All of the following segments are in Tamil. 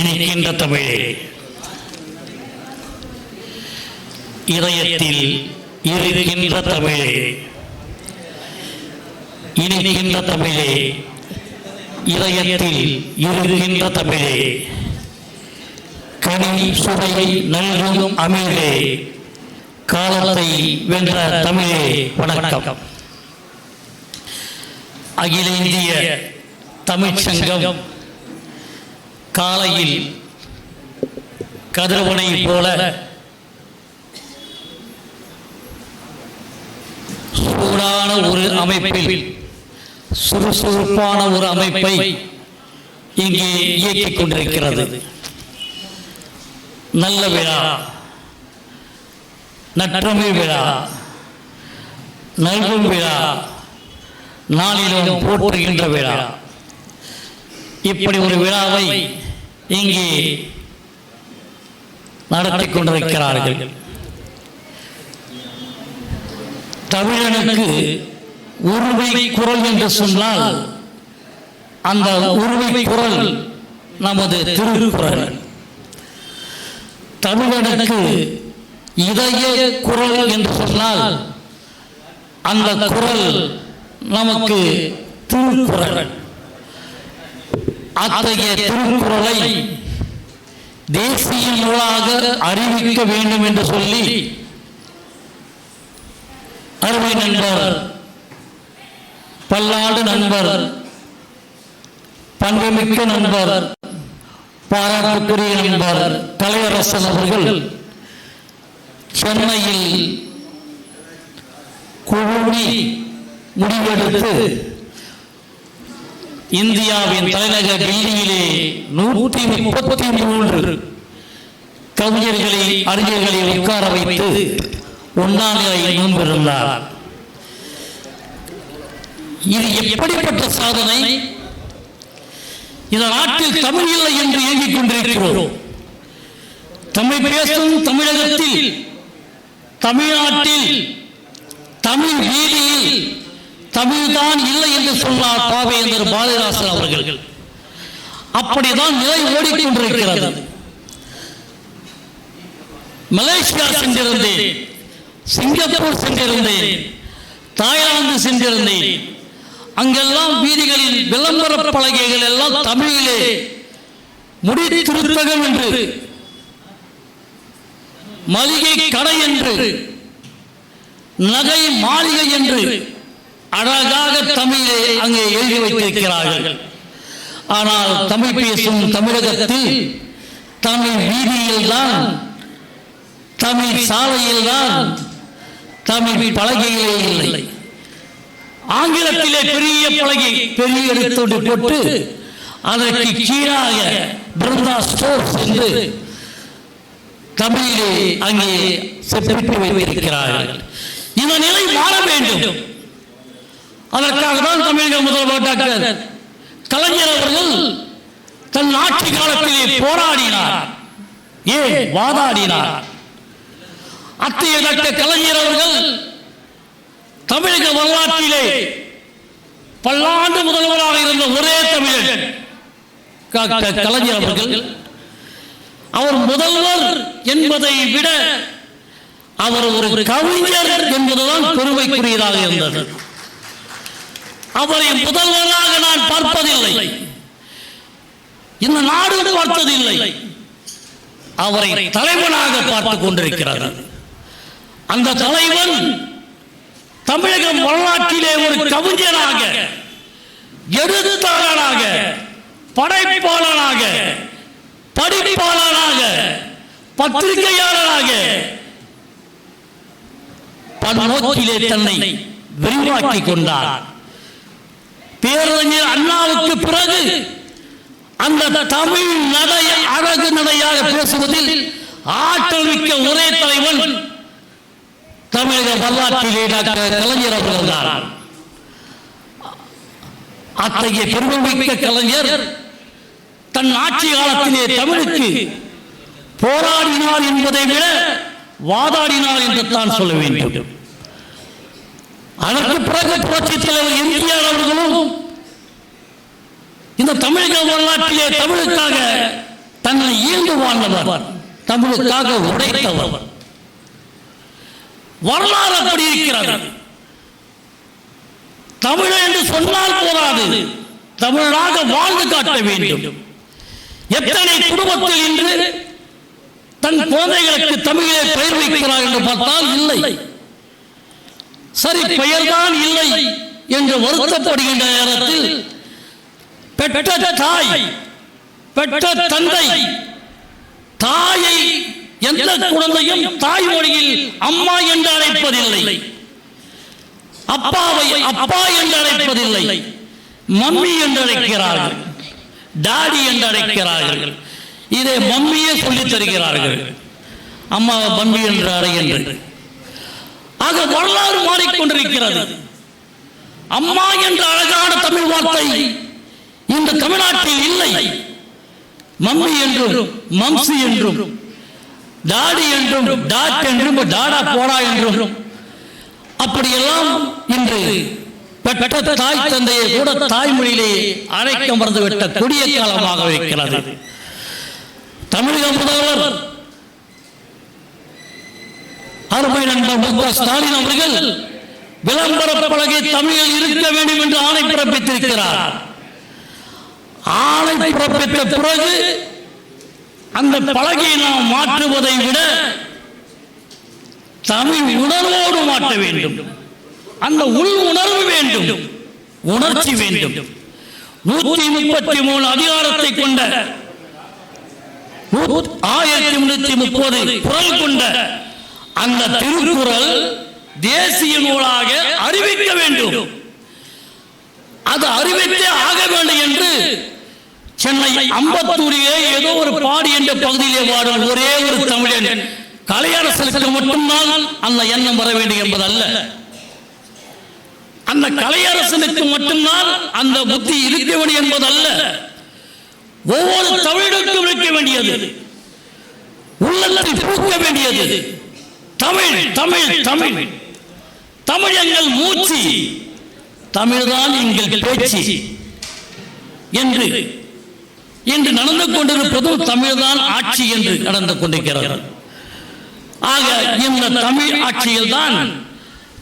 இனிக்கின்ற தமிழே. இதயத்தில் இருக்கின்ற தமிழே. இனிக்கின்ற தமிழே. இதயத்தில் இருக்கின்ற தமிழே. கனி சுவை நல்கும் அமிழே காலத்தை வென்ற தமிழே வணக்கம். அகில இந்திய தமிழ்ச்சங்கம் காலையில் கதிரவனை போல சூடான ஒரு அமைப்பில் சுறுசுறுப்பான ஒரு அமைப்பை இங்கே இயக்கிக் கொண்டிருக்கிறது. நல்ல விழா நற்றமிழ் விழா நல்கும் விழா நாளிலும் போற்றுகின்ற விழா. இப்படி ஒரு விழாவை இங்கே நடத்தி கொண்டிருக்கிறார்கள். தமிழனுக்கு உருவை குரல் என்று சொன்னால் அந்த உருவை குரல் நமது திருக்குறள். தமிழனுக்கு இதய குரல் என்று சொன்னால் அந்த குரல் நமக்கு திருக்குறள். அத்தகைய திருக்குறளை தேசிய நூலாக அறிவிக்க வேண்டும் என்று சொல்லி அருமை நண்பர் பல்லாண்டு நண்பர் பண்புமிக்க நண்பர் பாராட்டுக்குரிய நண்பர் தலைவரசன் அவர்கள் சென்னையில் குழுமி முடிவெடுத்து இந்தியாவின் தலைநகர் டெல்லியிலே நூற்றி முப்பத்தி மூன்று கவிஞர்களை அறிஞர்களை உட்கார வைத்து ஒன்னாங்களை முன்பிருந்தார். இது எப்படிப்பட்ட சாதனை? இந்த நாட்டில் தமிழ் இல்லை என்று இயங்கிக் கொண்டிருக்கிறோம். தமிழ் பேசும் தமிழகத்தில் தமிழ்நாட்டில் தமிழ் வீதியில் தமிழ்தான் இல்லை என்று சொன்னார் பாவேந்தர் பாரதிதாசன் அவர்கள். அப்படிதான் நிலை ஓடிக்கொண்டிருக்கிறது. மலேசியா சென்றிருந்தேன் சிங்கப்பூர் சென்றிருந்தேன் தாய்லாந்து சென்றிருந்தேன். அங்கெல்லாம் வீதிகளில் விளம்பர பலகைகள் எல்லாம் தமிழிலே முடித்திருத்தகம் என்று மளிகை கடை என்று நகை மாளிகை என்று அழகாக தமிழை அங்கே எழுதி வைத்திருக்கிறார்கள். ஆனால் தமிழ் பேசும் தமிழகத்தில் தமிழ் வீதியில் தான் தமிழ் சாலையில் தான் தமிழ் பலகையிலே இல்லை. ஆங்கிலத்திலே பெரிய பலகை பெரிய எடுத்து போட்டு அதற்கு கீழாக பிருந்தா ஸ்டோர்ஸ் என்று தமிழிலே அங்கே செப்பிட்டு வைத்திருக்கிறார்கள். இந்த நிலை மாற வேண்டும். அதற்காக தான் தமிழக முதல்வர் டாக்டர் கலைஞர் அவர்கள் தன் ஆட்சி காலத்திலே போராடினார். ஏன்? வாதாடினார். அத்தைய டாக்டர் கலைஞர் அவர்கள் தமிழக வரலாற்றிலே பல்லாண்டு முதல்வராக இருந்த ஒரே தமிழன் கலைஞர் அவர்கள். அவர் முதல்வர் என்பதை விட அவர் ஒரு கவிஞர் என்பதுதான் பெருமைக்குரியதாக இருந்தது. அவரை முதல்வராக நான் பார்ப்பதில்லை. இந்த நாடு பார்த்ததில்லை. அவரை தலைவனாக பார்த்துக் கொண்டிருக்கிறார்கள் அந்த தலைவன் தமிழக வரலாற்றிலே ஒரு கவிஞராக எழுத்தாளராக படைப்பாளராக படிப்பாளராக பத்திரிகையாளராக பல நோக்கிலே தன்னை விரிவாக்கிக் கொண்டார். பேரறிஞர் அண்ணாவுக்கு பிறகு அந்த தமிழ் நடை அழகு நடையாக பேசுவதில் ஆற்றல் மிக்க ஒரே தலைவன் தமிழக வரலாற்றிலே டாக்டர் கலைஞர் அவர்கள் தான் அத்தகைய பெருமைமிக்க கலைஞர் தன் ஆட்சி காலத்திலே தமிழுக்கு போராடினார் என்பதை விட வாதாடினார் என்று தான் சொல்ல வேண்டும். அதற்கு பிறகு புரட்சி தலைவர் எம்ஜிஆர் அவர்களும் இந்த தமிழக வரலாற்றிலே தமிழுக்காக தன்னை ஈண்டு வாழ்ந்தவர் தமிழுக்காக உடைத்தவர் வரலாறு அப்படி இருக்கிறது. தமிழ் என்று சொன்னால் போராது தமிழாக வாழ்ந்து காட்ட வேண்டும். எத்தனை குடும்பத்தில் இன்று தன் குழந்தைகளுக்கு தமிழே பயிர் வைக்கிறார் என்று பார்த்தால் இல்லை. சரி பெயர்தான் இல்லை என்று வருத்தப்படுகின்ற நேரத்தில் பெற்ற தாய் பெற்ற தந்தை தாயை எந்த குழந்தையும் தாய்மொழியில் அம்மா என்று அழைப்பதில்லை. அப்பாவை அப்பா என்று அழைப்பதில்லை. மம்மி என்று அழைக்கிறார்கள். டாடி என்று அழைக்கிறார்கள். இதை மம்மியே சொல்லித் தருகிறார்கள். அம்மாவை மம்மி என்று அறைகின்ற ஆக வரலாறு மாறிக்கொண்டிருக்கிறது. அம்மா என்ற அழகான தமிழ் வார்த்தை இந்த தமிழ்நாட்டில் இல்லை. மம்மி என்றும் மம்சி என்றும் டாடி என்றும் டாட் என்றும் டாடா போடா என்றும். அப்படியெல்லாம் இன்று பெற்ற தாய் தந்தையை கூட தாய்மொழியிலே அழைக்க மறந்துவிட்ட கொடிய காலமாக இருக்கிறது. தமிழக முதல்வர் அருமை நண்பர் முக ஸ்டாலின் அவர்கள் விளம்பர பலகை தமிழில் இருக்க வேண்டும் என்று ஆணை பிறப்பித்திருக்கிறார். ஆணை பிறப்பித்த பிறகு அந்த பலகையை நாம் மாற்றுவதை விட தமிழ் உணர்வோடு மாற்ற வேண்டும். அந்த உள் உணர்வு வேண்டும். உணர்ச்சி வேண்டும். நூத்தி முப்பத்தி மூணு அதிகாரத்தை கொண்ட ஆயிரத்தி முன்னூத்தி முப்பது குரல் கொண்ட அந்த திருக்குறள் தேசிய நூலாக அறிவிக்க வேண்டும். அது அறிவித்தே ஆக வேண்டும் என்று சென்னை அம்பத்தூரிலே ஏதோ ஒரு பாடி என்ற பகுதியிலே வாடும் ஒரே ஒரு தமிழன். கலையரசனுக்கு மட்டும்தான் அந்த எண்ணம் வர வேண்டும் என்பதல்ல. அந்த கலையரசனுக்கு மட்டும்தான் அந்த புத்தி இருக்க வேண்டும் என்பதல்ல. ஒவ்வொரு தமிழுக்கும் இருக்க வேண்டியது. உள்ளத்தில் பூக்க வேண்டியது. தமிழ் தமிழ் தமிழ் தமிழ் எங்கள் மூச்சு. தமிழ்தான் எங்கள் பேச்சு. என்று இன்று நடந்து கொண்டிருப்பதும் தமிழ்தான் ஆட்சி என்று நடந்து கொண்டிருக்கிறது. ஆக இந்த தமிழ் ஆட்சியில் தான்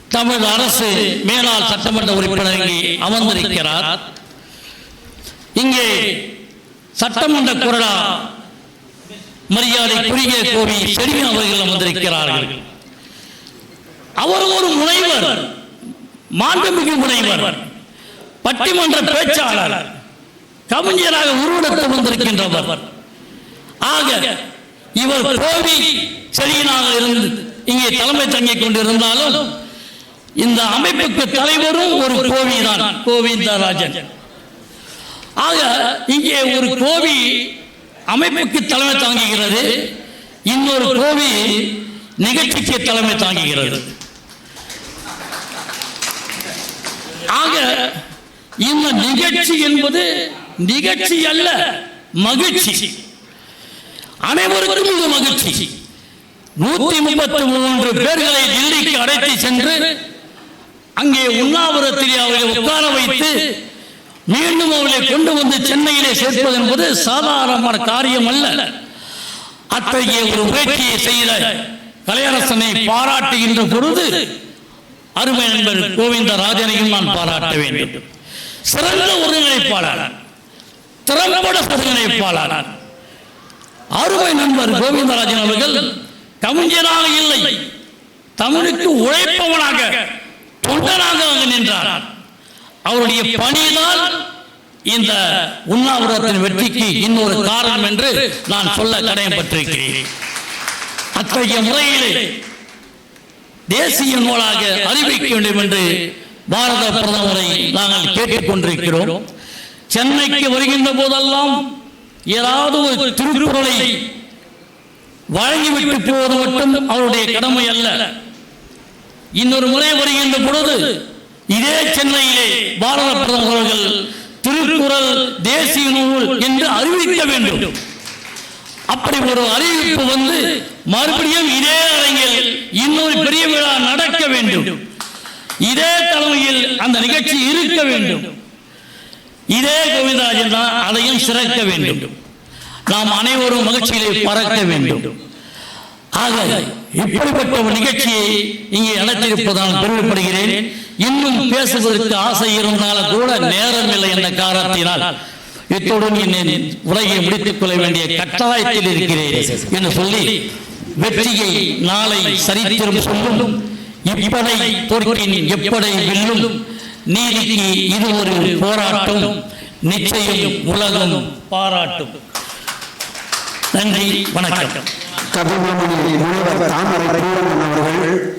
தமிழ் அரசு மேலாள் சட்டமன்ற உறுப்பினர் இங்கே அமர்ந்திருக்கிறார். இங்கே சட்டமன்ற குரலா மரியாதைக்குரிய கோவி செழியன் அவர்கள் அமர்ந்திருக்கிறார்கள். அவர் ஒரு முனைவர். மாண்புமிகு முனைவர். பட்டிமன்ற பேச்சாளர். கவிஞராக உருவெடுத்து வந்திருக்கின்றவர். ஆக இவர் கோவி செழியனாக இருந்து இங்கே தலைமை தங்கிக் கொண்டிருந்தாலும் இந்த அமைப்புக்கு தலைவரும் ஒரு கோவிதான் கோவிந்தராஜன் ஆக இங்கே ஒரு கோவி அமைப்புக்கு தலைமை தாங்குகிறது. இன்னொரு கோவி நிகழ்ச்சிக்கு தலைமை தாங்குகிறது. ஆக இந்த நிகழ்ச்சி என்பது நிகழ்ச்சி அல்ல மகிழ்ச்சி. அனைவருக்கும் இது மகிழ்ச்சி. நூத்தி முப்பத்தி மூன்று பேர்களை டெல்லிக்கு அழைத்து சென்று அங்கே உண்ணாவிரத்தில் அவர்களை உட்கார வைத்து மீண்டும் அவர்களை கொண்டு வந்து சென்னையிலே சேர்ப்பது என்பது சாதாரணமான காரியம் அல்ல. அத்தகைய ஒரு முயற்சியை செய்த கலையரசனை பாராட்டுகின்ற பொழுது அருமை நண்பர் கோவிந்தராஜனையும் நான் பாராட்ட வேண்டும். சிறந்த ஒருங்கிணைப்பாளர் திறம்பட ஒருங்கிணைப்பாளர் அருமை நண்பர் கோவிந்தராஜன் அவர்கள் கவிஞராக இல்லை. தமிழுக்கு உழைப்பவனாக தொண்டனாக நின்றார். அவருடைய பணிதான் இந்த உண்ணாவிரத்தின் வெற்றிக்கு இன்னொரு காரணம் என்று நான் சொல்ல கடமைப்பட்டிருக்கிறேன் அத்தகைய முறையிலே தேசிய நூலாக அறிவிக்க வேண்டும் என்று பாரத பிரதமரை நாங்கள் கேட்டுக் கொண்டிருக்கிறோம் சென்னைக்கு வருகின்ற போதெல்லாம் ஏதாவது ஒரு திருக்குறளை வழங்கிவிட்டு போவது மட்டும் அவருடைய கடமை அல்ல. இன்னொரு முறை வருகின்ற பொழுது இதே சென்னையிலே பாரத பிரதமர் அவர்கள் திருக்குறள் தேசிய நூல் என்று அறிவிக்க வேண்டும். அப்படி ஒரு அறிவிப்பு வந்து மறுபடியும் இதே அரங்கில் இன்னொரு பெரிய விழா நடக்க வேண்டும். இதே தலைமையில் அந்த நிகழ்ச்சி இருக்க வேண்டும். இதே கோவிந்தராஜன் தான் அதையும் சிறக்க வேண்டும். நாம் அனைவரும் மகிழ்ச்சியிலே பறக்க வேண்டும். ஆக இப்படிப்பட்ட ஒரு நிகழ்ச்சியை இங்கே நடத்தியிருப்பதால் பெருமைப்படுகிறேன். இன்னும் பேசுவதற்கு ஆசை இருந்தாலும் கூட நேரம் இல்லை என்ற காரணத்தினால் இத்துடன் என் உரையை முடித்துக் கொள்ள வேண்டிய கட்டாயத்தில் இருக்கிறேன் என்று சொல்லி வெற்றியை நாளை சரித்திரம் சொல்லும். இப்படை தோற்கின் எப்படை வெல்லும். நீதிக்கு இது ஒரு போராட்டம் நிச்சயம் உலகம் பாராட்டும். நன்றி வணக்கம். கவிமணி முனைவர் தாமரை அவர்கள்